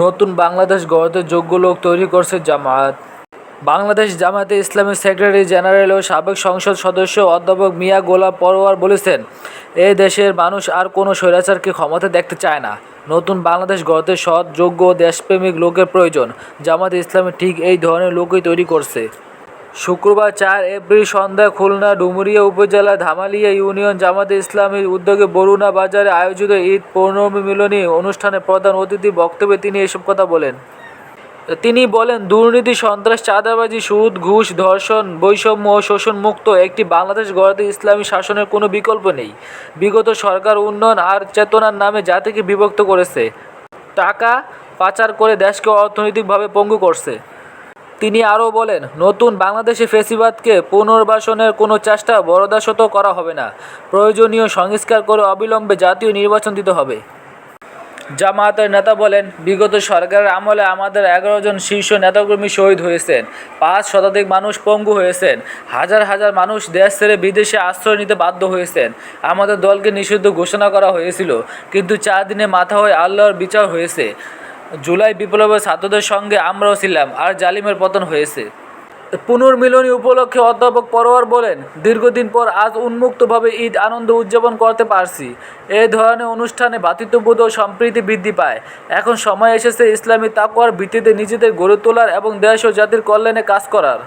নতুন বাংলাদেশ গড়তে যোগ্য লোক তৈরি করছে জামায়াত। বাংলাদেশ জামাতে ইসলামী সেক্রেটারি জেনারেল ও সাবেক সংসদ সদস্য অধ্যাপক মিয়া গোলাম পরোয়ার বলেছেন, এ দেশের মানুষ আর কোনো স্বৈরাচারকে ক্ষমতা দেখতে চায় না। নতুন বাংলাদেশ গড়তে সৎ, যোগ্য দেশপ্রেমিক লোকের প্রয়োজন। জামায়াতে ইসলামী ঠিক এই ধরনের লোকই তৈরি করছে। শুক্রবার চার এপ্রিল সন্ধ্যায় খুলনা ডুমুরিয়া উপজেলা ধামালিয়া ইউনিয়ন জামাতে ইসলামীর উদ্যোগে বরুণা বাজারে আয়োজিত ঈদ পৌর্ণমী মিলনী অনুষ্ঠানে প্রধান অতিথি বক্তব্যে তিনি এসব কথা বলেন। তিনি বলেন, দুর্নীতি, সন্ত্রাস, চাঁদাবাজি, সুদ, ঘুষ, ধর্ষণ, বৈষম্য ও শোষণ মুক্ত একটি বাংলাদেশ গড়াতে ইসলামী শাসনের কোনো বিকল্প নেই। বিগত সরকার উন্নয়ন আর চেতনার নামে জাতিকে বিভক্ত করেছে। টাকা পাচার করে দেশকে অর্থনৈতিকভাবে পঙ্গু করছে। তিনি আরও বলেন, নতুন বাংলাদেশে ফেসিবাদকে পুনর্বাসনের কোনো চেষ্টা বরদাশত করা হবে না। প্রয়োজনীয় সংস্কার করে অবিলম্বে জাতীয় নির্বাচন দিতে হবে। জামায়াতের নেতা বলেন, বিগত সরকারের আমলে আমাদের এগারো জন শীর্ষ নেতাকর্মী শহীদ হয়েছেন। পাঁচ শতাধিক মানুষ পঙ্গু হয়েছেন। হাজার হাজার মানুষ দেশ ছেড়ে বিদেশে আশ্রয় নিতে বাধ্য হয়েছেন। আমাদের দলকে নিষিদ্ধ ঘোষণা করা হয়েছিল, কিন্তু চার দিনে মাথা হয়ে আল্লাহর বিচার হয়েছে। জুলাই বিপ্লবের ছাত্রদের সঙ্গে আমরাও ছিলাম আর জালিমের পতন হয়েছে। পুনর্মিলনী উপলক্ষে অধ্যাপক পরোয়ার বলেন, দীর্ঘদিন পর আজ উন্মুক্তভাবে ঈদ আনন্দ উদযাপন করতে পারছি। এই ধরনের অনুষ্ঠানে ভাতৃত্ববোধ ও সম্প্রীতি বৃদ্ধি পায়। এখন সময় এসেছে ইসলামী তাকওয়ার ভিত্তিতে নিজেদের গড়ে তোলার এবং দেশ ও জাতির কল্যাণে কাজ করার।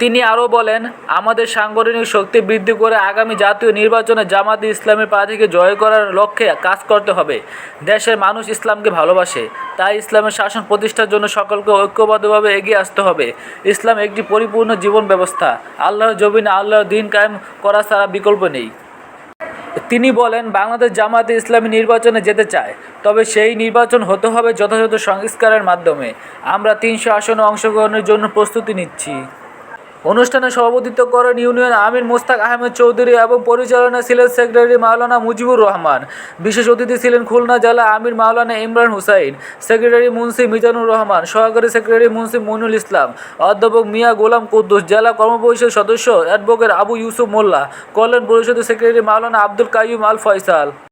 তিনি আরও বলেন, আমাদের সাংগঠনিক শক্তি বৃদ্ধি করে আগামী জাতীয় নির্বাচনে জামাতে ইসলামের প্রার্থীকে জয় করার লক্ষ্যে কাজ করতে হবে। দেশের মানুষ ইসলামকে ভালোবাসে, তাই ইসলামের শাসন প্রতিষ্ঠার জন্য সকলকে ঐক্যবদ্ধভাবে এগিয়ে আসতে হবে। ইসলাম একটি পরিপূর্ণ জীবন ব্যবস্থা। আল্লাহর জমিনে, আল্লাহর দিন কায়েম করা ছাড়া বিকল্প নেই। তিনি বলেন, বাংলাদেশ জামাতে ইসলামী নির্বাচনে যেতে চায়, তবে সেই নির্বাচন হতে হবে যথাযথ সংস্কারের মাধ্যমে। আমরা তিনশো আসনে অংশগ্রহণের জন্য প্রস্তুতি নিচ্ছি। অনুষ্ঠানে সভাপতিত্ব করেন ইউনিয়ন আমির মোস্তাক আহমেদ চৌধুরী এবং পরিচালনা ছিলেন সেক্রেটারি মাওলানা মুজিবুর রহমান। বিশেষ অতিথি ছিলেন খুলনা জেলা আমির মাওলানা ইমরান হুসাইন, সেক্রেটারি মুন্সি মিজানুর রহমান, সহকারী সেক্রেটারি মুন্সি মইনুল ইসলাম, অধ্যাপক মিয়া গোলাম কুদ্দুস, জেলা কর্মপরিষদ সদস্য অ্যাডভোকেট আবু ইউসুফ মোল্লা, কল্যাণ পরিষদের সেক্রেটারি মাওলানা আব্দুল কাইয়ুম আল ফয়সাল।